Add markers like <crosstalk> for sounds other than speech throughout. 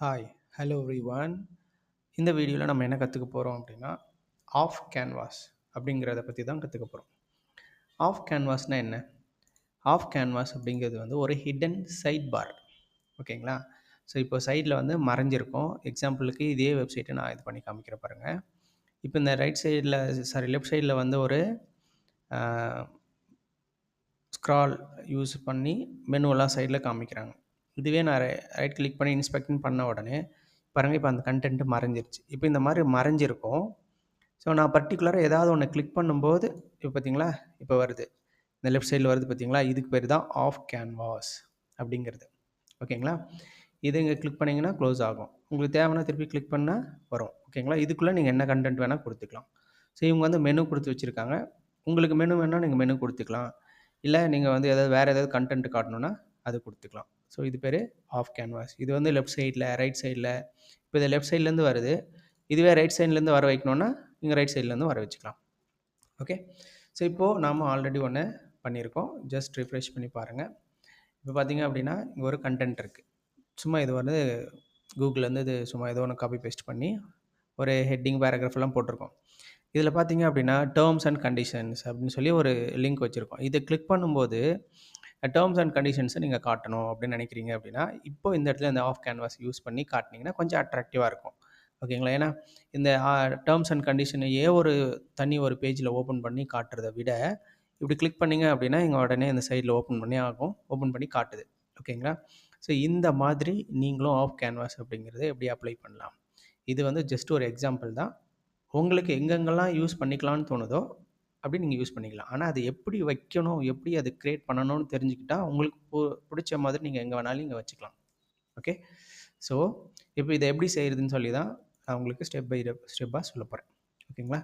Hi hello one இந்த வீடியோவில் நம்ம என்ன கற்றுக்க போகிறோம் அப்படின்னா ஆஃப் கேன்வாஸ் அப்படிங்கிறத பற்றி தான் கற்றுக்க போகிறோம் ஆஃப் கேன்வாஸ்னால் என்ன? ஆஃப் கேன்வாஸ் அப்படிங்கிறது வந்து ஒரு ஹிடன் சைட் பார் ஓகேங்களா? ஸோ இப்போ சைடில் வந்து மறைஞ்சிருக்கும். எக்ஸாம்பிளுக்கு இதே வெப்சைட்டை நான் இது பண்ணி காமிக்கிற பாருங்கள் இப்போ இந்த ரைட் சைடில் சாரி லெஃப்ட் சைடில் வந்து ஒரு ஸ்க்ரால் யூஸ் பண்ணி மெனுவெல்லாம் சைடில் காமிக்கிறாங்க. இதுவே நான் ரைட் கிளிக் பண்ணி இன்ஸ்பெக்ட்னு பண்ண உடனே பாருங்கள் இப்போ அந்த கண்டென்ட்டு மறைஞ்சிருச்சு. இப்போ இந்த மாதிரி மறைஞ்சிருக்கும். ஸோ நான் பர்டிகுலராக ஏதாவது ஒன்று கிளிக் பண்ணும்போது இப்போ பார்த்தீங்களா இப்போ வருது. இந்த லெஃப்ட் சைடில் வருது பார்த்தீங்களா இதுக்கு பேர் தான் ஆஃப் கேன்வாஸ் அப்படிங்கிறது. ஓகேங்களா? இது இங்கே கிளிக் பண்ணிங்கன்னா க்ளோஸ் ஆகும். உங்களுக்கு தேவைன்னா திருப்பி கிளிக் பண்ணால் வரும். ஓகேங்களா? இதுக்குள்ளே நீங்கள் என்ன கண்டென்ட் வேணால் கொடுத்துக்கலாம். ஸோ இவங்க வந்து மெனு கொடுத்து வச்சுருக்காங்க. உங்களுக்கு மெனு வேணால் நீங்கள் மெனு கொடுத்துக்கலாம். இல்லை நீங்கள் வந்து எதாவது வேறு ஏதாவது கண்டென்ட் காட்டணுன்னா அது கொடுத்துக்கலாம். ஸோ இது பேர் ஆஃப் கேன்வாஸ் இது வந்து லெஃப்ட் சைடில் ரைட் சைடில் இப்போ இது லெஃப்ட் சைட்லேருந்து வருது. இதுவே ரைட் சைட்லேருந்து வர வைக்கணுன்னா இங்கே ரைட் சைட்லேருந்து வர வச்சுக்கலாம். ஓகே ஸோ இப்போது நாம் ஆல்ரெடி ஒன்று பண்ணியிருக்கோம். ஜஸ்ட் ரிஃப்ரெஷ் பண்ணி பாருங்கள் இப்போ பார்த்தீங்க அப்படின்னா இங்கே ஒரு கண்டென்ட் இருக்குது சும்மா இது வந்து கூகுள்லேருந்து இது சும்மா ஏதோ ஒன்று காப்பி பேஸ்ட் பண்ணி ஒரு ஹெட்டிங் பேராகிராஃப்லாம் போட்டிருக்கோம். இதில் பார்த்தீங்க அப்படின்னா டேர்ம்ஸ் அண்ட் கண்டிஷன்ஸ் அப்படின்னு சொல்லி ஒரு லிங்க் வச்சுருக்கோம். இதை கிளிக் பண்ணும்போது டேர்ம்ஸ் அண்ட் கண்டிஷன்ஸை நீங்கள் காட்டணும் அப்படின்னு நினைக்கிறீங்க அப்படின்னா இப்போ இந்த இடத்துல இந்த ஆஃப் கேன்வாஸ் யூஸ் பண்ணி காட்டினீங்கன்னா கொஞ்சம் அட்ராக்டிவாக இருக்கும். ஓகேங்களா ஏன்னா இந்த டேர்ம்ஸ் அண்ட் கண்டிஷனையே ஒரு தனி ஒரு பேஜில் ஓப்பன் பண்ணி காட்டுறதை விட இப்படி கிளிக் பண்ணிங்க அப்படின்னா இங்கே உடனே இந்த சைடில் ஓப்பன் பண்ணி ஆகும் ஓப்பன் பண்ணி காட்டுது. ஓகேங்களா ஸோ இந்த மாதிரி நீங்களும் ஆஃப் கேன்வாஸ் அப்படிங்கிறது எப்படி அப்ளை பண்ணலாம்? இது வந்து ஜஸ்ட் ஒரு எக்ஸாம்பிள் தான். உங்களுக்கு எங்கெங்கெல்லாம் யூஸ் பண்ணிக்கலாம்னு தோணுதோ அப்படி நீங்கள் யூஸ் பண்ணிக்கலாம். ஆனால் அது எப்படி வைக்கணும்? எப்படி அது க்ரியேட் பண்ணணும்னு தெரிஞ்சுக்கிட்டால் உங்களுக்கு பிடிச்ச மாதிரி நீங்கள் எங்கே வேணாலும் இங்கே வச்சுக்கலாம். ஓகே ஸோ இப்போ இதை எப்படி செய்கிறதுன்னு சொல்லி தான் நான் உங்களுக்கு ஸ்டெப் பை ஸ்டெப்பாக சொல்ல போகிறேன் ஓகேங்களா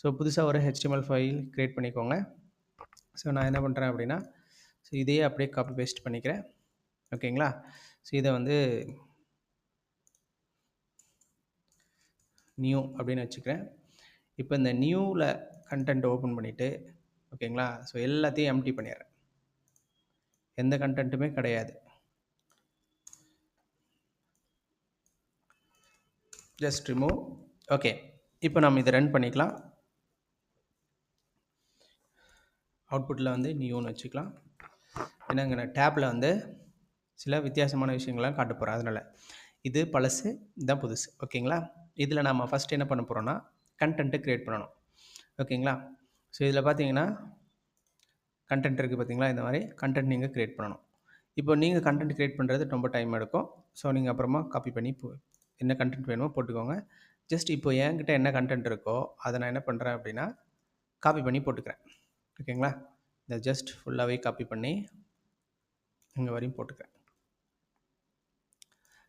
ஸோ புதுசாக ஒரு ஹெச்டிஎம்எல் ஃபைல் க்ரியேட் பண்ணிக்கோங்க. ஸோ நான் என்ன பண்ணுறேன் அப்படின்னா ஸோ இதையே அப்படியே காப்பி பேஸ்ட் பண்ணிக்கிறேன். ஓகேங்களா ஸோ இதை வந்து நியூ அப்படின்னு வச்சுக்கிறேன். இப்போ இந்த நியூவில் கண்டென்ட் ஓப்பன் பண்ணிவிட்டு ஓகேங்களா? ஸோ எல்லாத்தையும் எம்டி பண்ணிடுறேன். எந்த கண்டென்ட்டுமே கிடையாது. ஜஸ்ட் ரிமூவ் ஓகே இப்போ நம்ம இதை ரன் பண்ணிக்கலாம். அவுட்புட்டில் வந்து நியூன்னு வச்சுக்கலாம். ஏன்னா இங்கே நான் டேப்பில் வந்து சில வித்தியாசமான விஷயங்கள்லாம் காட்ட போகிறேன் அதனால் இது பழசு இதுதான் புதுசு. ஓகேங்களா? இதில் நம்ம ஃபஸ்ட் என்ன பண்ண போகிறோன்னா கண்டென்ட்டு க்ரியேட் பண்ணணும். ஓகேங்களா? ஸோ இதில் பார்த்தீங்கன்னா கண்டென்ட் இருக்குது பார்த்தீங்களா இந்த மாதிரி கண்டென்ட் நீங்கள் க்ரியேட் பண்ணணும். இப்போ நீங்கள் கண்டென்ட் க்ரியேட் பண்ணுறது ரொம்ப டைம் எடுக்கும். ஸோ நீங்கள் அப்புறமா காப்பி பண்ணி போ என்ன கண்டென்ட் வேணுமோ போட்டுக்கோங்க. ஜஸ்ட் இப்போ என்கிட்ட என்ன கண்டென்ட் இருக்கோ அதை நான் என்ன பண்ணுறேன் அப்படின்னா காப்பி பண்ணி போட்டுக்கிறேன். ஓகேங்களா? இந்த ஜஸ்ட் ஃபுல்லாகவே காப்பி பண்ணி இங்கே வரையும் போட்டுக்கிறேன்.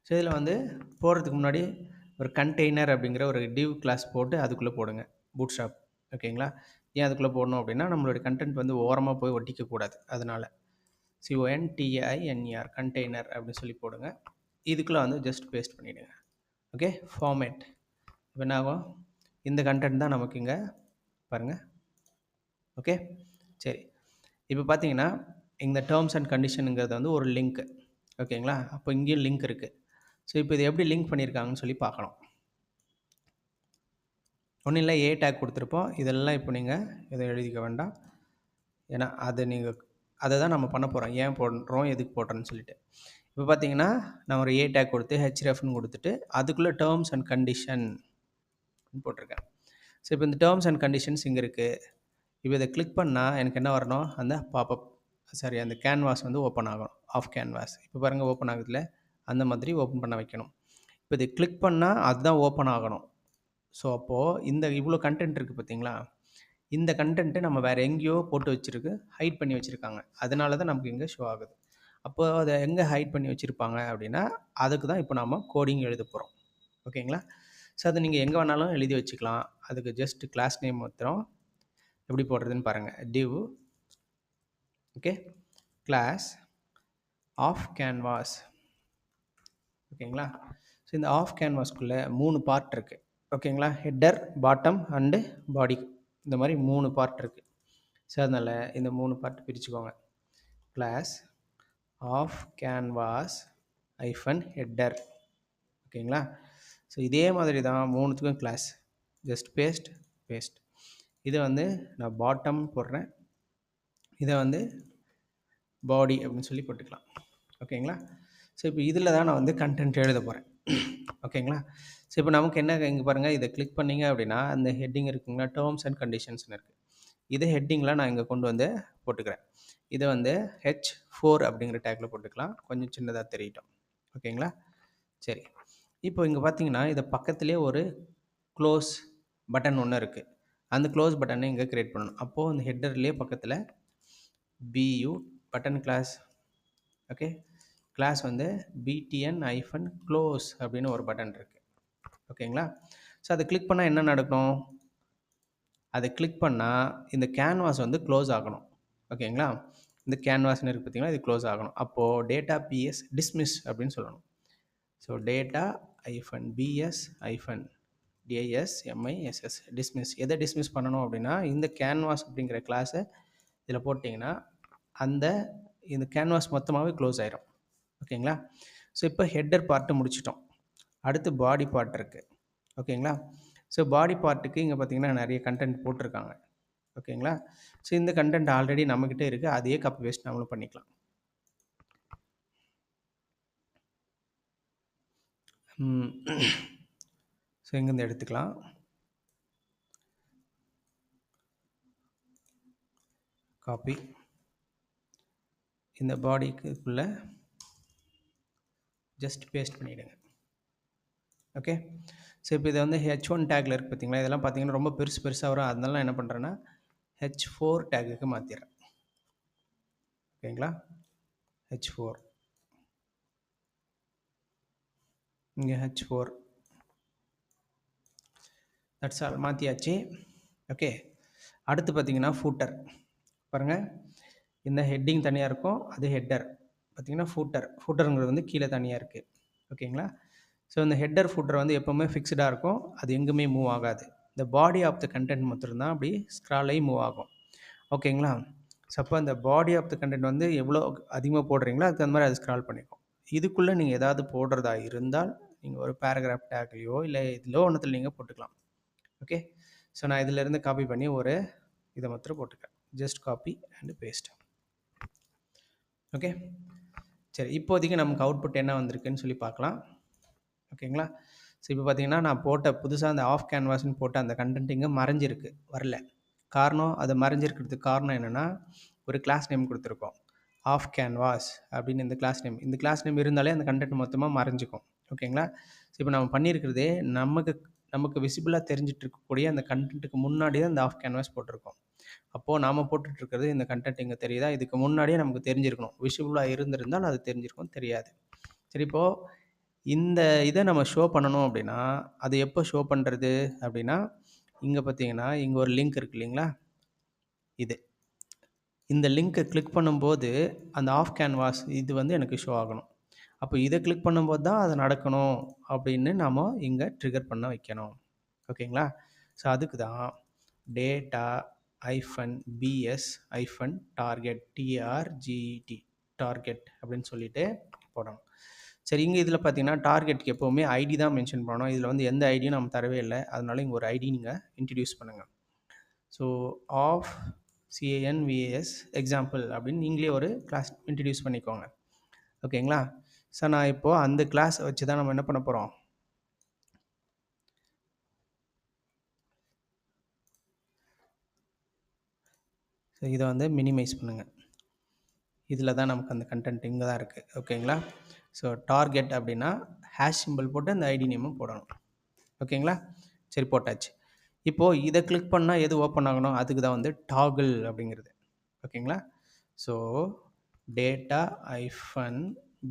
ஸோ இதில் வந்து போகிறதுக்கு முன்னாடி ஒரு கண்டெய்னர் அப்படிங்கிற ஒரு டிவ் கிளாஸ் போட்டு அதுக்குள்ளே போடுங்க. பூட் ஷாப் ஓகேங்களா? ஏன் அதுக்குள்ளே போடணும் அப்படின்னா நம்மளுடைய கண்டென்ட் வந்து ஓரமாக போய் ஒட்டிக்கக்கூடாது. அதனால் சிஓஎன்டிஐஎன்இஆர் கண்டெய்னர் அப்படின்னு சொல்லி போடுங்க. இதுக்குள்ளே வந்து ஜஸ்ட் பேஸ்ட் பண்ணிவிடுங்க ஓகே? ஃபார்மேட் இப்போ என்ன ஆகும்? இந்த கண்டென்ட் தான் நமக்கு இங்கே பாருங்கள் ஓகே? சரி. இப்போ பார்த்தீங்கன்னா இந்த டேர்ம்ஸ் அண்ட் கண்டிஷனுங்கிறது வந்து ஒரு லிங்க்கு ஓகேங்களா? அப்போ இங்கேயும் லிங்க் இருக்குது ஸோ இப்போ இது எப்படி லிங்க் பண்ணியிருக்காங்கன்னு சொல்லி பார்க்கணும். ஒன்றும் இல்லை ஏ டேக் கொடுத்துருப்போம். இதெல்லாம் இப்போ நீங்கள் இதை எழுதிக்க வேண்டாம். ஏன்னா அது நீங்கள் அதை தான் நம்ம பண்ண போகிறோம் ஏன் போடுறோம்? எதுக்கு போடுறோன்னு சொல்லிட்டு. இப்போ பார்த்தீங்கன்னா நான் ஒரு ஏ டேக் கொடுத்து ஹெச்ரெஃப்னு கொடுத்துட்டு அதுக்குள்ளே டேர்ம்ஸ் அண்ட் கண்டிஷன் போட்டிருக்கேன். ஸோ இப்போ இந்த டேர்ம்ஸ் அண்ட் கண்டிஷன்ஸ் இங்கே இருக்குது இப்போ இதை கிளிக் பண்ணால் எனக்கு என்ன வரணும்? அந்த பாப்பப் சாரி அந்த கேன்வாஸ் வந்து ஓப்பன் ஆகும் ஆஃப் கேன்வாஸ் இப்போ பாருங்கள் ஓப்பன் ஆகுதுல. அந்த மாதிரி ஓப்பன் பண்ண வைக்கணும். இப்போ இதை கிளிக் பண்ணால் அதுதான் ஓப்பன் ஆகணும். ஸோ அப்போது இந்த இவ்வளோ கண்டென்ட் இருக்குது பார்த்தீங்களா இந்த கண்டென்ட்டு நம்ம வேறு எங்கேயோ போட்டு வச்சுருக்கு ஹைட் பண்ணி வச்சுருக்காங்க. அதனால தான் நமக்கு இங்கே ஷோ ஆகுது. அப்போது அதை எங்கே ஹைட் பண்ணி வச்சுருப்பாங்க அப்படின்னா அதுக்கு தான் இப்போ நாம் கோடிங் எழுத போகிறோம் ஓகேங்களா? ஸோ அதை நீங்கள் எங்கே வேணாலும் எழுதி வச்சுக்கலாம். அதுக்கு ஜஸ்ட் கிளாஸ் நேம் மாத்திரம் எப்படி போடுறதுன்னு பாருங்கள் div okay class off canvas ஓகேங்களா? ஸோ இந்த ஆஃப் கேன்வாஸ்க்குள்ளே மூணு பார்ட் இருக்குது ஓகேங்களா? ஹெட்டர் பாட்டம் அண்டு பாடி இந்த மாதிரி மூணு பார்ட் இருக்குது ஸோ அதனால் இந்த மூணு part பிரிச்சுக்கோங்க. Class off canvas hyphen header ஓகேங்களா? ஸோ இதே மாதிரி தான் மூணுத்துக்கும் கிளாஸ் ஜஸ்ட் பேஸ்ட் பேஸ்ட் இதை வந்து நான் பாட்டம் போடுறேன். இதை வந்து பாடி அப்படின்னு சொல்லி போட்டுக்கலாம். ஓகேங்களா? ஸோ இப்போ இதில் தான் நான் வந்து கண்டென்ட் எழுத போகிறேன் ஓகேங்களா? ஸோ இப்போ நமக்கு என்ன இங்கே பாருங்கள் இதை கிளிக் பண்ணீங்க அப்படின்னா அந்த ஹெட்டிங் இருக்குங்களா? டேர்ம்ஸ் அண்ட் கண்டிஷன்ஸ்னு இருக்குது இதை ஹெட்டிங்கில் நான் இங்கே கொண்டு வந்து போட்டுக்கிறேன். இதை வந்து ஹெச் ஃபோர் அப்படிங்கிற டேக்கில் போட்டுக்கலாம். கொஞ்சம் சின்னதாக தெரியட்டும். ஓகேங்களா? சரி. இப்போ இங்கே பார்த்தீங்கன்னா இதை பக்கத்துலேயே ஒரு க்ளோஸ் பட்டன் ஒன்று இருக்குது அந்த க்ளோஸ் பட்டனை இங்கே க்ரியேட் பண்ணணும். அப்போது அந்த ஹெட்டர்லேயே பக்கத்தில் பியூ பட்டன் கிளாஸ் ஓகே கிளாஸ் வந்து பிடிஎன் ஐஃபன் க்ளோஸ் அப்படின்னு ஒரு பட்டன் இருக்குது ஓகேங்களா? ஸோ அதை கிளிக் பண்ணால் என்ன நடக்கும்? அதை கிளிக் பண்ணால் இந்த கேன்வாஸ் வந்து க்ளோஸ் ஆகணும். ஓகேங்களா? இந்த கேன்வாஸ்னு இருக்குது பார்த்தீங்கன்னா இது க்ளோஸ் ஆகணும். அப்போது டேட்டா பிஎஸ் டிஸ்மிஸ் அப்படின்னு சொல்லணும். So data hyphen BS hyphen DIS MISS dismiss எதை டிஸ்மிஸ் பண்ணணும் அப்படின்னா இந்த கேன்வாஸ் அப்படிங்கிற கிளாஸை இதில் போட்டிங்கன்னா அந்த இந்த கேன்வாஸ் மொத்தமாகவே க்ளோஸ் ஆயிரும். ஓகேங்களா? ஸோ இப்போ ஹெட்டர் பார்ட்டு முடிச்சிட்டோம். அடுத்து பாடி பார்ட் இருக்குது ஓகேங்களா ஸோ பாடி பார்ட்டுக்கு இங்கே பார்த்தீங்கன்னா நிறைய கண்டென்ட் போட்டிருக்காங்க. ஓகேங்களா ஸோ இந்த கண்டென்ட் ஆல்ரெடி நம்மக்கிட்ட இருக்குது அதையே காப்பி பேஸ்ட் நம்மளும் பண்ணிக்கலாம். ஸோ இங்கேருந்து எடுத்துக்கலாம். காப்பி இந்த பாடிக்குள்ளே ஜஸ்ட் பேஸ்ட் பண்ணிவிடுங்க ஓகே? ஸோ இப்போ இதை வந்து ஹெச் ஒன் டேக்கில் இருக்குது பார்த்தீங்களா? இதெல்லாம் பார்த்தீங்கன்னா ரொம்ப பெருசு பெருசாக வரும். அதனால என்ன பண்ணுறேன்னா ஹெச் ஃபோர் டேக்குக்கு மாற்றிடுறேன் ஓகேங்களா? ஹெச் ஃபோர் இங்கே ஹெச் ஃபோர் தட்ஸ் ஆல் மாற்றியாச்சு ஓகே. அடுத்து பார்த்தீங்கன்னா ஃபூட்டர் பாருங்கள் இந்த ஹெட்டிங் தனியாக இருக்கும். அது ஹெட்டர் பார்த்தீங்கன்னா ஃபூட்டர் ஃபூட்டருங்கிறது வந்து கீழே தனியாக இருக்குது ஓகேங்களா? ஸோ இந்த ஹெட்டர் ஃபுட்டர் வந்து எப்போவுமே ஃபிக்ஸ்டாக இருக்கும். அது எங்குமே மூவ் ஆகாது. இந்த பாடி ஆஃப் த கண்டென்ட் மட்டும்தான் அப்படி ஸ்க்ரால் மூவ் ஆகும். ஓகேங்களா ஸோ அப்போ அந்த பாடி ஆஃப் த கண்டென்ட் வந்து எவ்வளோ அதிகமாக போடுறீங்களோ அதுக்கு அந்த மாதிரி அது ஸ்க்ரால் பண்ணிக்கும் இதுக்குள்ளே நீங்கள் ஏதாவது போடுறதா இருந்தால் நீங்கள் ஒரு பேராகிராஃப் டேக்லையோ இல்லை இதிலோ ஒன்றத்தில் நீங்கள் போட்டுக்கலாம். ஓகே ஸோ நான் இதிலேருந்து காப்பி பண்ணி ஒரு இதை மாத்திரம் போட்டுக்கிறேன். Just copy and paste okay சரி இப்போதைக்கு நமக்கு அவுட்புட் என்ன வந்திருக்குன்னு சொல்லி பார்க்கலாம். ஓகேங்களா? ஸோ இப்போ பார்த்தீங்கன்னா நான் போட்ட புதுசாக அந்த ஆஃப் கேன்வாஸ்னு போட்ட அந்த கண்டென்ட் இங்கே மறைஞ்சிருக்கு வரல. காரணம் அது மறைஞ்சிருக்கிறதுக்கு காரணம் என்னென்னா ஒரு கிளாஸ் நேம் கொடுத்துருக்கோம். ஆஃப் கேன்வாஸ் அப்படின்னு இந்த கிளாஸ் நேம் இந்த கிளாஸ் நேம் இருந்தாலே அந்த கண்டென்ட் மொத்தமாக மறைஞ்சிக்கும். ஓகேங்களா? ஸோ இப்போ நம்ம பண்ணியிருக்கிறதே நமக்கு நமக்கு விசிபிளாக தெரிஞ்சிட்டு இருக்கக்கூடிய அந்த கண்டென்ட்டுக்கு முன்னாடி தான் இந்த ஆஃப் கேன்வாஸ் போட்டிருக்கோம். அப்போது நாம் போட்டுட்ருக்கிறது இந்த கண்டென்ட் இங்கே தெரியுதா? இதுக்கு முன்னாடியே நமக்கு தெரிஞ்சிருக்கணும். விசிபிளாக இருந்திருந்தால் அது தெரிஞ்சிருக்கும் தெரியாது. சரி இப்போது இந்த இதை நம்ம ஷோ பண்ணணும் அப்படின்னா அது எப்போ ஷோ பண்ணுறது அப்படின்னா இங்கே பார்த்தீங்கன்னா இங்கே ஒரு லிங்க் இருக்கு இல்லைங்களா? இது. இந்த லிங்க்கை கிளிக் பண்ணும்போது அந்த ஆஃப் கேன்வாஸ் இது வந்து எனக்கு ஷோ ஆகணும். அப்போ இதை கிளிக் பண்ணும்போது தான் அது நடக்கணும் அப்படின்னு நாம் இங்கே ட்ரிகர் பண்ண வைக்கணும். ஓகேங்களா? ஸோ அதுக்கு தான் டேட்டா ஐஃபன் பிஎஸ் ஐஃபன் டார்கெட் டிஆர்ஜிடி டார்கெட் அப்படின்னு சொல்லிட்டு போடணும். சரி இங்கே இதில் பார்த்தீங்கன்னா டார்கெட்டுக்கு எப்போவுமே ஐடி தான் மென்ஷன் பண்ணணும். இதில் வந்து எந்த ஐடியும் நம்ம தரவே இல்லை. அதனால இங்கே ஒரு ஐடி நீங்கள் இன்ட்ரடியூஸ் பண்ணுங்கள் ஸோ ஆஃப் சிஏஎன்விஏஎஸ் எக்ஸாம்பிள் அப்படின்னு நீங்களே ஒரு கிளாஸ் இன்ட்ரடியூஸ் பண்ணிக்கோங்க. ஓகேங்களா? சார் நான் இப்போது அந்த கிளாஸ் வச்சு தான் நம்ம என்ன பண்ண போகிறோம் ஸோ இதை வந்து மினிமைஸ் பண்ணுங்கள் இதில் தான் நமக்கு அந்த கண்டென்ட் இங்கே தான் இருக்குது ஓகேங்களா ஸோ டார்கெட் அப்படின்னா ஹேஷ் சிம்பிள் போட்டு அந்த ஐடி நேமும் போடணும். ஓகேங்களா சரி போட்டாச்சு. இப்போது இதை கிளிக் பண்ணால் எது ஓப்பன் ஆகணும்? அதுக்கு தான் வந்து டாகிள் அப்படிங்கிறது. ஓகேங்களா so data hyphen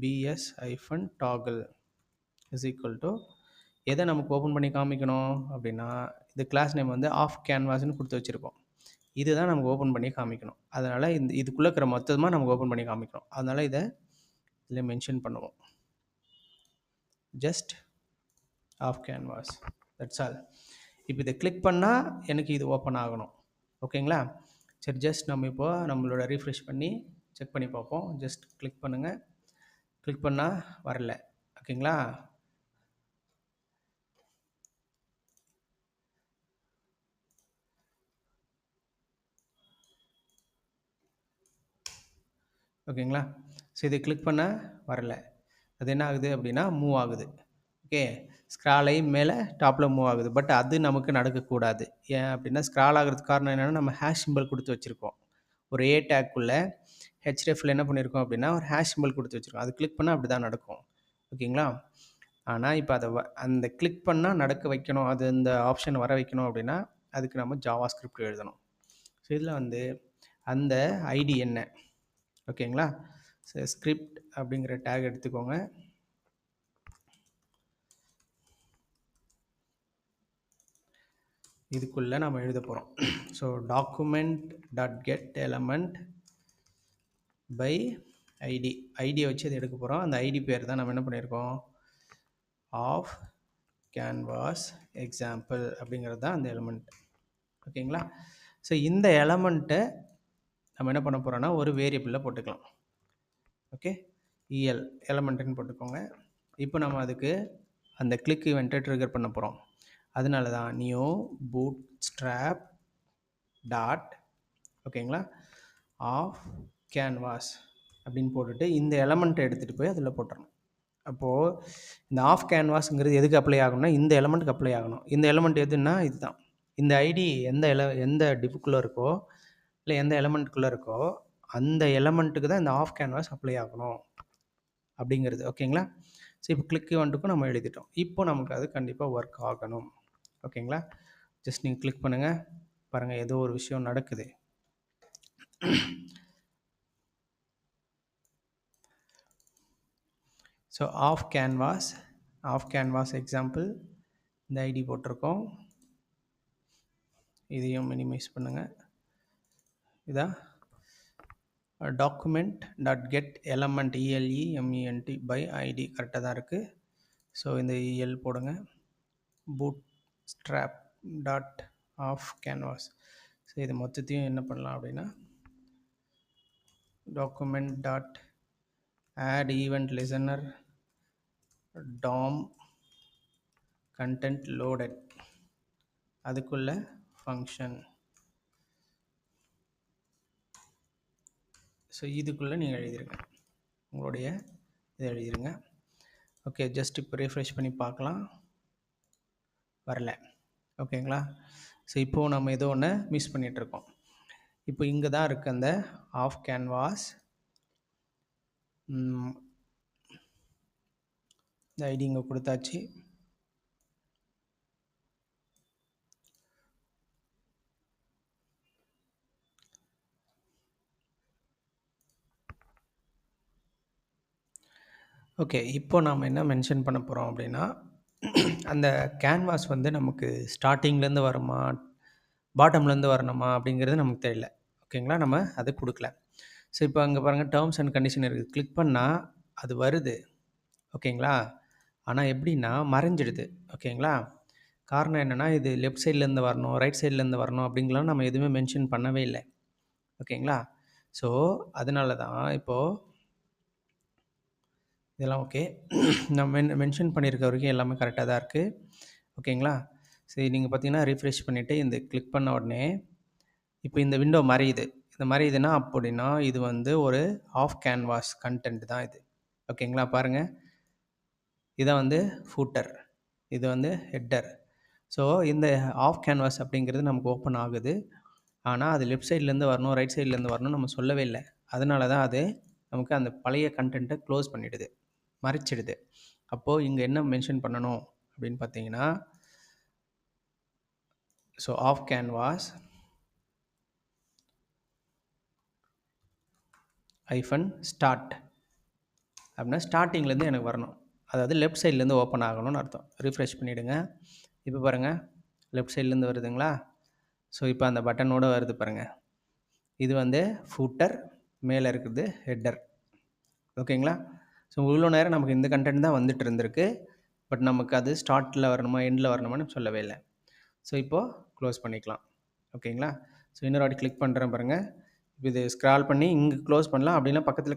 BS hyphen toggle is equal to எதை நமக்கு ஓப்பன் பண்ணி காமிக்கணும் அப்படின்னா இந்த கிளாஸ் நேம் வந்து ஆஃப் கேன்வாஸ்னு கொடுத்து வச்சுருக்கோம். இதுதான் நமக்கு ஓப்பன் பண்ணி காமிக்கணும். அதனால் இந்த இதுக்குள்ளே இருக்கிற மொத்தமாக நமக்கு ஓப்பன் பண்ணி காமிக்கணும். அதனால் இதை இதில் மென்ஷன் பண்ணுவோம். Just off canvas that's all இப்போ இதை கிளிக் பண்ணால் எனக்கு இது ஓப்பன் ஆகணும். ஓகேங்களா சரி ஜஸ்ட் நம்ம இப்போ நம்மளோட ரீஃப்ரெஷ் பண்ணி செக் பண்ணி பார்ப்போம். ஜஸ்ட் கிளிக் பண்ணுங்கள் கிளிக் பண்ணால் வரல. ஓகேங்களா ஓகேங்களா? ஸோ இதை கிளிக் பண்ண வரல. அது என்ன ஆகுது அப்படின்னா மூவ் ஆகுது. ஓகே ஸ்க்ராலை மேலே டாப்பில் மூவ் ஆகுது. பட் அது நமக்கு நடக்கக்கூடாது. ஏன் அப்படின்னா ஸ்க்ரால் ஆகிறதுக்கு காரணம் என்னென்னா நம்ம ஹேஷ் சிம்பிள் கொடுத்து வச்சுருக்கோம். ஒரு ஏ டேக்குள்ளே ஹெச்டிஎஃப்ல என்ன பண்ணியிருக்கோம் அப்படின்னா ஒரு ஹேஷ் சிம்பிள் கொடுத்து வச்சுருக்கோம். அது கிளிக் பண்ணால் அப்படி தான் நடக்கும். ஓகேங்களா? ஆனால் இப்போ அதை வ- அந்த கிளிக் பண்ணால் நடக்க வைக்கணும். அது இந்த ஆப்ஷன் வர வைக்கணும் அப்படின்னா அதுக்கு நம்ம ஜாவா ஸ்கிரிப்ட் எழுதணும். ஸோ இதில் வந்து அந்த ஐடி என்ன? ஓகேங்களா? ஸோ ஸ்கிரிப்ட் அப்படிங்கிற டேக் எடுத்துக்கோங்க. இதுக்குள்ளே நம்ம எழுத போகிறோம் so document dot get element by ID ஐடியை வச்சு அதை எடுக்க போகிறோம் அந்த ஐடி பேர் தான் நம்ம என்ன பண்ணியிருக்கோம்? ஆஃப் கேன்வாஸ் எக்ஸாம்பிள் அப்படிங்கிறது தான் அந்த எலமெண்ட் ஓகேங்களா? ஸோ இந்த எலமெண்ட்டை நம்ம என்ன பண்ண போகிறோம்னா ஒரு வேரியபிளில் போட்டுக்கலாம். ஓகே இஎல் எலமெண்ட்டுன்னு போட்டுக்கோங்க. இப்போ நம்ம அதுக்கு அந்த கிளிக் இவெண்ட்டை ட்ரிகர் பண்ண போகிறோம் அதனால தான் நியூ பூட் ஸ்ட்ராப் டாட் ஓகேங்களா ஆஃப் கேன்வாஸ் அப்படின்னு போட்டுட்டு இந்த எலமெண்ட்டை எடுத்துகிட்டு போய் அதில் போட்டுறணும். அப்போது இந்த ஆஃப் கேன்வாஸுங்கிறது எதுக்கு அப்ளை ஆகணும்னா இந்த எலமெண்ட்டுக்கு அப்ளை ஆகணும். இந்த எலமெண்ட் எதுன்னா இதுதான். இந்த ஐடி எந்த எல எந்த டிப்புக்குள்ளே இருக்கோ இல்லை எந்த எலமெண்ட்டுக்குள்ளே இருக்கோ அந்த எலமெண்ட்டுக்கு தான் இந்த ஆஃப் கேன்வாஸ் அப்ளை ஆகணும். அப்படிங்கிறது. ஓகேங்களா? ஸோ இப்போ கிளிக் வந்துட்டுக்கும் நம்ம எழுதிட்டோம். இப்போ நமக்கு அது கண்டிப்பாக ஒர்க் ஆகணும். ஓகேங்களா? ஜஸ்ட் நீங்கள் கிளிக் பண்ணுங்கள் பாருங்கள் ஏதோ ஒரு விஷயம் நடக்குது. So off canvas off canvas example இந்த ஐடி போட்டிருக்கோம். இதையும் மினிமைஸ் பண்ணுங்கள் இதா? Document dot get element ELE MENT by ID கரெக்டாக தான் இருக்குது ஸோ இந்த இஎல் போடுங்க. Bootstrap dot off canvas so இது மொத்தத்தையும் என்ன பண்ணலாம் அப்படின்னா document dot add event listener DOM content loaded அதுக்குள்ள ஃபங்க்ஷன் ஸோ இதுக்குள்ளே நீங்கள் எழுதிருங்க. உங்களுடைய இதை எழுதிருங்க. ஓகே ஜஸ்ட் இப்போ ரீஃப்ரெஷ் பண்ணி பார்க்கலாம். வரல. ஓகேங்களா ஸோ இப்போது நம்ம ஏதோ ஒன்று மிஸ் பண்ணிகிட்ருக்கோம் இப்போ இங்கே தான் இருக்குது அந்த ஆஃப் கேன்வாஸ் இந்த ஐடி இங்கே கொடுத்தாச்சு. ஓகே இப்போ நாம் என்ன மென்ஷன் பண்ண போகிறோம் அப்படின்னா அந்த கேன்வாஸ் வந்து நமக்கு ஸ்டார்டிங்லேருந்து வருமா பாட்டம்லேருந்து வரணுமா அப்படிங்கிறது நமக்கு தெரியல. ஓகேங்களா நம்ம அது கொடுக்கல. ஸோ இப்போ அங்கே பாருங்கள் டேர்ம்ஸ் அண்ட் கண்டிஷன் இருக்குது கிளிக் பண்ணால் அது வருது. ஓகேங்களா ஆனால் எப்படின்னா மறைஞ்சிடுது. ஓகேங்களா காரணம் என்னென்னா இது லெஃப்ட் சைட்லேருந்து வரணும் ரைட் சைட்லேருந்து வரணும் அப்படிங்கலாம் நம்ம எதுவுமே மென்ஷன் பண்ணவே இல்லை. ஓகேங்களா ஸோ அதனால தான் இப்போது இதெல்லாம் ஓகே <clears throat> நான் மென் மென்ஷன் பண்ணியிருக்க வரைக்கும் எல்லாமே கரெக்டாக தான் இருக்குது ஓகேங்களா சரி நீங்கள் பார்த்தீங்கன்னா ரீஃப்ரெஷ் பண்ணிவிட்டு இந்த கிளிக் பண்ண உடனே இப்போ இந்த விண்டோ மறையுது. இந்த மறையுதுன்னா அப்படின்னா இது வந்து ஒரு ஆஃப் கேன்வாஸ் கண்டென்ட் தான் இது. ஓகேங்களா பாருங்கள் இதான் வந்து ஃபூட்டர் இது வந்து ஹெட்டர் ஸோ இந்த ஆஃப் கேன்வாஸ் அப்படிங்கிறது நமக்கு ஓப்பன் ஆகுது. ஆனால் அது லெஃப்ட் சைட்லேருந்து வரணும் ரைட் சைட்லேருந்து வரணும் நம்ம சொல்லவே இல்லை. அதனால தான் அது நமக்கு அந்த பழைய கண்டென்ட்டை க்ளோஸ் பண்ணிடுது. மறைச்சிடுது. அப்போது இங்கே என்ன மென்ஷன் பண்ணணும் அப்படின்னு பார்த்தீங்கன்னா so off canvas hyphen start அப்படின்னா ஸ்டார்டிங்லேருந்து எனக்கு வரணும். அதாவது லெஃப்ட் சைட்லேருந்து ஓப்பன் ஆகணும்னு அர்த்தம். ரிஃப்ரெஷ் பண்ணிவிடுங்க இப்போ பாருங்கள் லெஃப்ட் சைட்லேருந்து வருதுங்களா? ஸோ இப்போ அந்த பட்டனோடு வருது பாருங்கள் இது வந்து ஃபூட்டர் மேலே இருக்கிறது ஹெட்டர் ஓகேங்களா ஸோ இவ்வளோ நேரம் நமக்கு இந்த கண்டென்ட் தான் வந்துட்டு இருந்திருக்கு பட் நமக்கு அது ஸ்டார்ட்டில் வரணுமா எண்டில் வரணுமான்னு சொல்லவே இல்லை. ஸோ இப்போது க்ளோஸ் பண்ணிக்கலாம். ஓகேங்களா ஸோ இன்னொரு வாட்டி கிளிக் பண்ணுறேன் பாருங்கள் இது ஸ்க்ரால் பண்ணி இங்கே க்ளோஸ் பண்ணலாம். அப்படின்னா பக்கத்தில்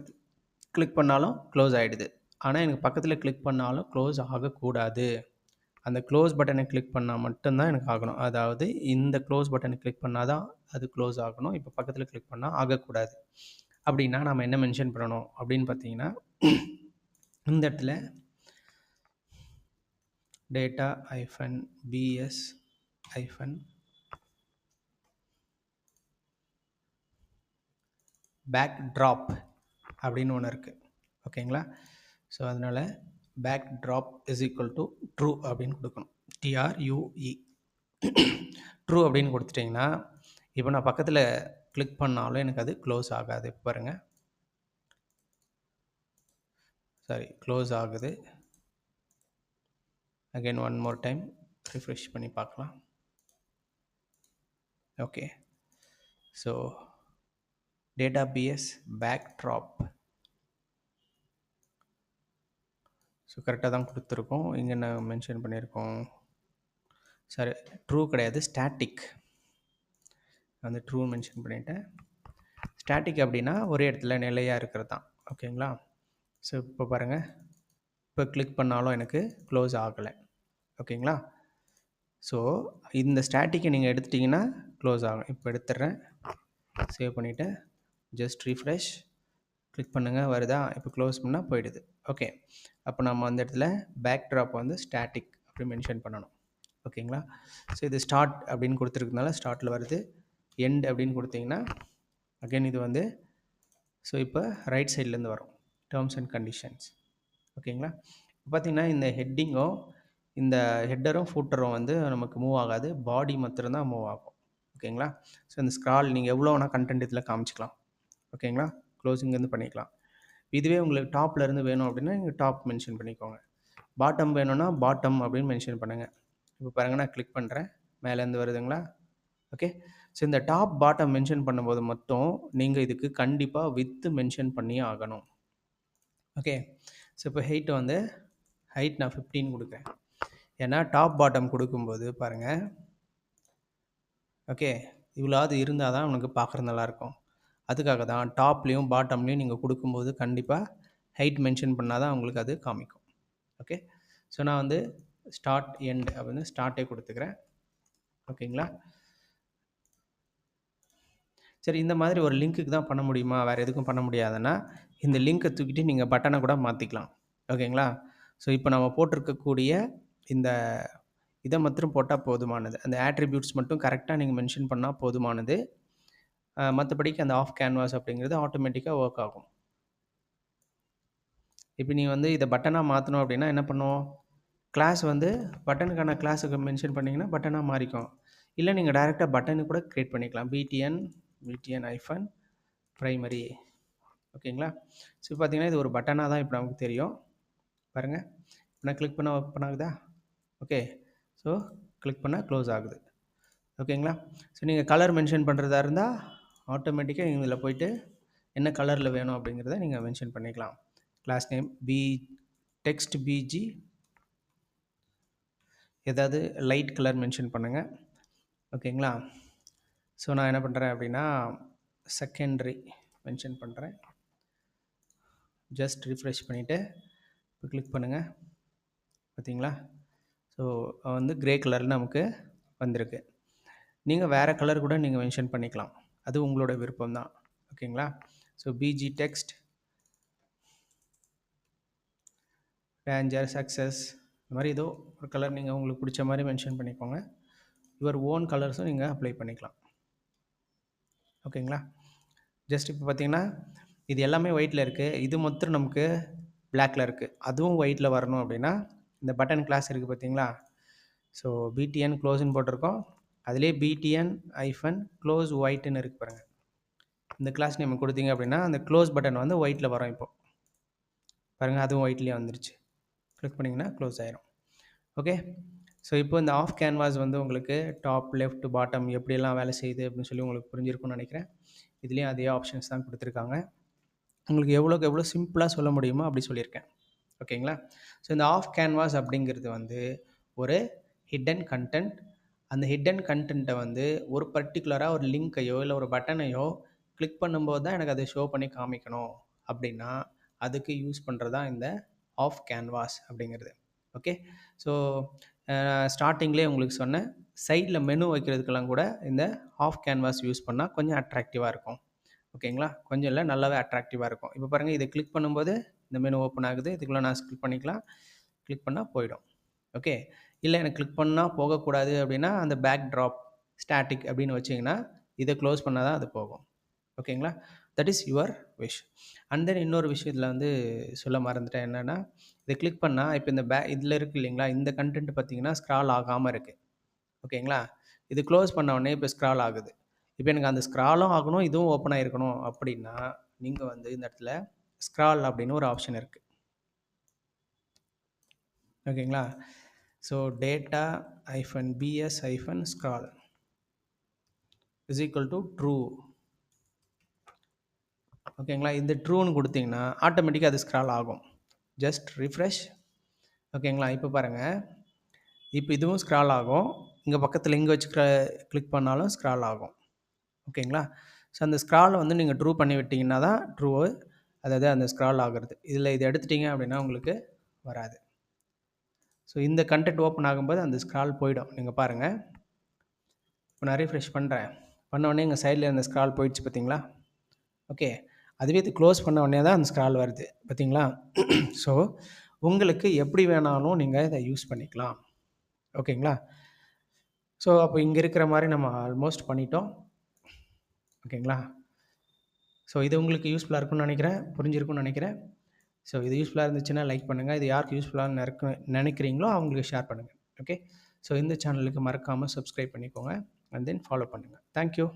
கிளிக் பண்ணாலும் க்ளோஸ் ஆகிடுது ஆனால் எனக்கு பக்கத்தில் கிளிக் பண்ணாலும் க்ளோஸ் ஆகக்கூடாது. அந்த க்ளோஸ் பட்டனை கிளிக் பண்ணால் மட்டும்தான் எனக்கு ஆகணும். அதாவது இந்த க்ளோஸ் பட்டனை கிளிக் பண்ணால் தான் அது க்ளோஸ் ஆகணும். இப்போ பக்கத்தில் கிளிக் பண்ணால் ஆகக்கூடாது. அப்படின்னா நம்ம என்ன மென்ஷன் பண்ணணும் அப்படின்னு பார்த்தீங்கன்னா இந்த இடத்துல டேட்டா ஐஃபன் பிஎஸ் ஐஃபன் பேக் ட்ராப் அப்படின்னு ஒன்று இருக்குது ஓகேங்களா ஸோ அதனால் backdrop is equal to true அப்படின்னு கொடுக்கணும். டிஆர்யூஇ ட்ரூ அப்படின்னு கொடுத்துட்டிங்கன்னா இப்போ நான் பக்கத்தில் கிளிக் பண்ணாலும் எனக்கு அது க்ளோஸ் ஆகாது. இப்போ பாருங்கள் சாரி க்ளோஸ் ஆகுது. Again one more time refresh பண்ணி பார்க்கலாம். Okay so data BS backdrop so கரெக்டாக தான் கொடுத்துருக்கோம். இங்கே என்ன மென்ஷன் பண்ணியிருக்கோம். சரி ட்ரூ கிடையாது ஸ்டாட்டிக் வந்து ட்ரூ மென்ஷன் பண்ணிட்டேன். ஸ்டாட்டிக் அப்படின்னா ஒரே இடத்துல நிலையாக இருக்கிறது தான். ஓகேங்களா ஸோ இப்போ பாருங்கள் இப்போ கிளிக் பண்ணாலும் எனக்கு க்ளோஸ் ஆகலை. ஓகேங்களா? ஸோ இந்த ஸ்டாட்டிக்கை நீங்கள் எடுத்துட்டிங்கன்னா க்ளோஸ் ஆகும். இப்போ எடுத்துடுறேன். சேவ் பண்ணிவிட்டு ஜஸ்ட் ரீஃப்ரெஷ் கிளிக் பண்ணுங்கள் வருதா? இப்போ க்ளோஸ் பண்ணால் போயிடுது. ஓகே அப்போ நம்ம அந்த இடத்துல பேக் ட்ராப் வந்து ஸ்டாட்டிக் அப்படி மென்ஷன் பண்ணணும். ஓகேங்களா? ஸோ இது ஸ்டார்ட் அப்படின்னு கொடுத்துருக்கனால ஸ்டார்ட்டில் வருது. எண்ட் அப்படின்னு கொடுத்தீங்கன்னா அகைன் இது வந்து ஸோ இப்போ ரைட் சைட்லேருந்து வரும். டேர்ம்ஸ் அண்ட் கண்டிஷன்ஸ் ஓகேங்களா? இப்போ பார்த்தீங்கன்னா இந்த ஹெட்டிங்கும் இந்த ஹெட்டரும் ஃபூட்டரும் வந்து நமக்கு மூவ் ஆகாது. பாடி மாத்திரம்தான் மூவ் ஆகும். ஓகேங்களா? ஸோ இந்த ஸ்க்ரால் நீங்கள் எவ்வளோ வேணால் கண்டென்ட் இதில் காமிச்சிக்கலாம். ஓகேங்களா? க்ளோசிங் வந்து பண்ணிக்கலாம். இதுவே உங்களுக்கு டாப்பில் இருந்து வேணும் அப்படின்னா நீங்கள் டாப் மென்ஷன் பண்ணிக்கோங்க. பாட்டம் வேணும்னா பாட்டம் அப்படின்னு மென்ஷன் பண்ணுங்கள் இப்போ பாருங்கள் நான் கிளிக் பண்ணுறேன் மேலேருந்து வருதுங்களா? ஓகே? ஸோ இந்த டாப் பாட்டம் மென்ஷன் பண்ணும்போது மட்டும் நீங்கள் இதுக்கு கண்டிப்பாக வித்து மென்ஷன் பண்ணியே ஆகணும். ஓகே ஸோ இப்போ ஹைட் வந்து ஹைட் நான் ஃபிஃப்டீன் கொடுக்குறேன். ஏன்னா டாப் பாட்டம் கொடுக்கும்போது பாருங்கள் ஓகே இவ்வளோது இருந்தால் தான் உனக்கு பார்க்குறது நல்லாயிருக்கும். அதுக்காக தான் டாப்லேயும் பாட்டம்லேயும் நீங்கள் கொடுக்கும்போது கண்டிப்பாக ஹைட் மென்ஷன் பண்ணால் தான் உங்களுக்கு அது காமிக்கும். ஓகே ஸோ நான் வந்து ஸ்டார்ட் எண்ட் அப்படின்னு ஸ்டார்ட்டே கொடுத்துக்கிறேன். ஓகேங்களா சரி இந்த மாதிரி ஒரு லிங்க்குக்கு தான் பண்ண முடியுமா? வேறு எதுக்கும் பண்ண முடியாதுன்னா இந்த லிங்க்கை தூக்கிட்டு நீங்கள் பட்டனை கூட மாற்றிக்கலாம் ஓகேங்களா? ஸோ இப்போ நம்ம போட்டிருக்கக்கூடிய இந்த இதை மட்டும் போட்டால் போதுமானது. அந்த ஆட்ரிபியூட்ஸ் மட்டும் கரெக்டாக நீங்கள் மென்ஷன் பண்ணால் போதுமானது. மற்றபடிக்கு அந்த ஆஃப் கேன்வாஸ் அப்படிங்கிறது ஆட்டோமேட்டிக்காக ஒர்க் ஆகும். இப்போ நீ வந்து இதை பட்டனாக மாற்றணும் அப்படின்னா என்ன பண்ணுவோம்? கிளாஸ் வந்து பட்டனுக்கான கிளாஸுக்கு மென்ஷன் பண்ணிங்கன்னா பட்டனாக மாறிக்கும். இல்லை நீங்கள் டைரெக்டாக பட்டனு கூட க்ரியேட் பண்ணிக்கலாம். பிடிஎன் பிடிஎன் ஐஃபன் ப்ரைமரி ஓகேங்களா? ஸோ பார்த்தீங்கன்னா இது ஒரு பட்டனாக தான் இப்போ நமக்கு தெரியும். பாருங்கள் இப்போ நான் கிளிக் பண்ண ஓப்பன் ஆகுதா? ஓகே ஸோ கிளிக் பண்ணால் க்ளோஸ் ஆகுது. ஓகேங்களா? ஸோ நீங்கள் கலர் மென்ஷன் பண்ணுறதா இருந்தால் ஆட்டோமேட்டிக்காக நீங்கள் இதில் போயிட்டு என்ன கலரில் வேணும் அப்படிங்கிறத நீங்கள் மென்ஷன் பண்ணிக்கலாம். Class name B text BG ஏதாவது லைட் கலர் மென்ஷன் பண்ணுங்கள் ஓகேங்களா? ஸோ நான் என்ன பண்ணுறேன் அப்படின்னா செகண்ட்ரி மென்ஷன் பண்ணுறேன் ஜஸ்ட் ரிஃப்ரெஷ் பண்ணிவிட்டு இப்போ கிளிக் பண்ணுங்கள் பார்த்தீங்களா ஸோ வந்து க்ரே கலரில் நமக்கு வந்திருக்கு. நீங்கள் வேறு கலர் கூட நீங்கள் மென்ஷன் பண்ணிக்கலாம். அது உங்களோட விருப்பம் தான் ஓகேங்களா so BG text danger success இந்த மாதிரி ஏதோ ஒரு கலர் நீங்கள் உங்களுக்கு பிடிச்ச மாதிரி மென்ஷன் பண்ணிக்கோங்க. யுவர் ஓன் கலர்ஸும் நீங்கள் அப்ளை பண்ணிக்கலாம். ஓகேங்களா? ஜஸ்ட் இப்போ பார்த்தீங்கன்னா இது எல்லாமே ஒயிட்டில் இருக்குது இது மொத்தம் நமக்கு பிளாக்ல இருக்குது அதுவும் ஒயிட்டில் வரணும் அப்படின்னா இந்த பட்டன் கிளாஸ் இருக்குது பார்த்தீங்களா ஸோ பிடிஎன் க்ளோஸ்ன்னு போட்டிருக்கோம். அதிலே பிடிஎன் ஐஃபன் க்ளோஸ் ஒயிட்னு இருக்கு பாருங்கள் இந்த கிளாஸ் நேம் கொடுத்தீங்க அப்படின்னா அந்த க்ளோஸ் பட்டன் வந்து ஒயிட்டில் வரும் இப்போது பாருங்கள் அதுவும் ஒயிட்லேயே வந்துருச்சு. கிளிக் பண்ணிங்கன்னா க்ளோஸ் ஆயிரும். ஓகே ஸோ இப்போ இந்த ஆஃப் கேன்வாஸ் வந்து உங்களுக்கு டாப் லெஃப்ட் பாட்டம் எப்படியெல்லாம் வேலை செய்யுது அப்படின்னு சொல்லி உங்களுக்கு புரிஞ்சிருக்கும்னு நினைக்கிறேன். இதுலேயும் அதே ஆப்ஷன்ஸ் தான் கொடுத்துருக்காங்க. உங்களுக்கு எவ்வளோக்கு எவ்வளோ சிம்பிளாக சொல்ல முடியுமோ அப்படி சொல்லியிருக்கேன். ஓகேங்களா? ஸோ இந்த ஆஃப் கேன்வாஸ் அப்படிங்கிறது வந்து ஒரு ஹிடன் கண்டென்ட் அந்த ஹிடன் கண்டென்ட்டை வந்து ஒரு பர்டிகுலராக ஒரு லிங்க்கையோ இல்லை ஒரு பட்டனையோ கிளிக் பண்ணும்போது தான் எனக்கு அதை ஷோ பண்ணி காமிக்கணும். அப்படின்னா அதுக்கு யூஸ் பண்ணுறது தான் இந்த ஆஃப் கேன்வாஸ் அப்படிங்கிறது. ஓகே? ஸோ ஸ்டார்டிங்லேயே உங்களுக்கு சொன்னேன் சைடில் மெனு வைக்கிறதுக்கெல்லாம் கூட இந்த ஆஃப் கேன்வாஸ் யூஸ் பண்ணால் கொஞ்சம் அட்ராக்டிவாக இருக்கும். ஓகேங்களா? கொஞ்சம் இல்லை நல்லாவே அட்ராக்டிவாக இருக்கும். இப்போ பாருங்கள் இதை கிளிக் பண்ணும்போது இந்த மெனு ஓப்பன் ஆகுது. இதுக்குள்ளே நான் கிளிக் பண்ணிக்கலாம். கிளிக் பண்ணால் போயிடும். ஓகே? இல்லை எனக்கு கிளிக் பண்ணால் போகக்கூடாது அப்படின்னா அந்த பேக் ட்ராப் ஸ்டாட்டிக் அப்படின்னு வச்சிங்கன்னா இதை க்ளோஸ் பண்ணால் தான் அது போகும். ஓகேங்களா? That is your wish and then இன்னொரு விஷயத்தில் வந்து சொல்ல மறந்துட்டேன் என்னென்னா இதை கிளிக் பண்ணால் இப்போ இந்த பே இதில் இருக்குது இல்லைங்களா? இந்த கண்டென்ட் பார்த்தீங்கன்னா ஸ்க்ரால் ஆகாமல் இருக்குது ஓகேங்களா? இது க்ளோஸ் பண்ண உடனே இப்போ ஸ்க்ரால் ஆகுது. இப்போ எனக்கு அந்த ஸ்க்ராலும் ஆகணும் இதுவும் ஓப்பன் ஆகிருக்கணும் அப்படின்னா நீங்கள் வந்து இந்த இடத்துல ஸ்க்ரால் அப்படின்னு ஒரு ஆப்ஷன் இருக்குது ஓகேங்களா? So data hyphen BS hyphen scroll is equal to true ஓகேங்களா? இந்த ட்ரூன்னு கொடுத்தீங்கன்னா ஆட்டோமேட்டிக்காக அது ஸ்க்ரால் ஆகும். ஜஸ்ட் ரிஃப்ரெஷ் ஓகேங்களா? இப்போ பாருங்கள் இப்போ இதுவும் ஸ்க்ரால் ஆகும். இங்கே பக்கத்தில் இங்கே வச்சு கிளிக் பண்ணாலும் ஸ்க்ரால் ஆகும். ஓகேங்களா? ஸோ அந்த ஸ்க்ராலை வந்து நீங்கள் ட்ரூ பண்ணி விட்டிங்கன்னா தான் ட்ரூ அதாவது அந்த ஸ்க்ரால் ஆகிறது. இதில் இது எடுத்துட்டிங்க அப்படின்னா உங்களுக்கு வராது. ஸோ இந்த கண்டென்ட் ஓப்பன் ஆகும்போது அந்த ஸ்க்ரால் போயிடும். நீங்கள் பாருங்கள் இப்போ நான் ரீஃப்ரெஷ் பண்ணுறேன் பண்ண உடனே எங்கள் சைடில் அந்த ஸ்க்ரால் போயிடுச்சு பார்த்தீங்களா? ஓகே அதுவே இது க்ளோஸ் பண்ண உடனே தான் அந்த ஸ்க்ரால் வருது. பார்த்தீங்களா? ஸோ உங்களுக்கு எப்படி வேணாலும் நீங்கள் இதை யூஸ் பண்ணிக்கலாம். ஓகேங்களா? ஸோ அப்போ இங்கே இருக்கிற மாதிரி நம்ம ஆல்மோஸ்ட் பண்ணிட்டோம். ஓகேங்களா? ஸோ இது உங்களுக்கு யூஸ்ஃபுல்லாக இருக்கும்னு நினைக்கிறேன். புரிஞ்சிருக்கும்னு நினைக்கிறேன். ஸோ இது யூஸ்ஃபுல்லாக இருந்துச்சுன்னா லைக் பண்ணுங்கள் இது யாருக்கு யூஸ்ஃபுல்லாக இருக்க நினைக்கிறீங்களோ அவங்களுக்கு ஷேர் பண்ணுங்கள் ஓகே ஸோ இந்த சேனலுக்கு மறக்காமல் சப்ஸ்கிரைப் பண்ணிக்கோங்க. அண்ட் தென் ஃபாலோ பண்ணுங்கள் தேங்க்யூ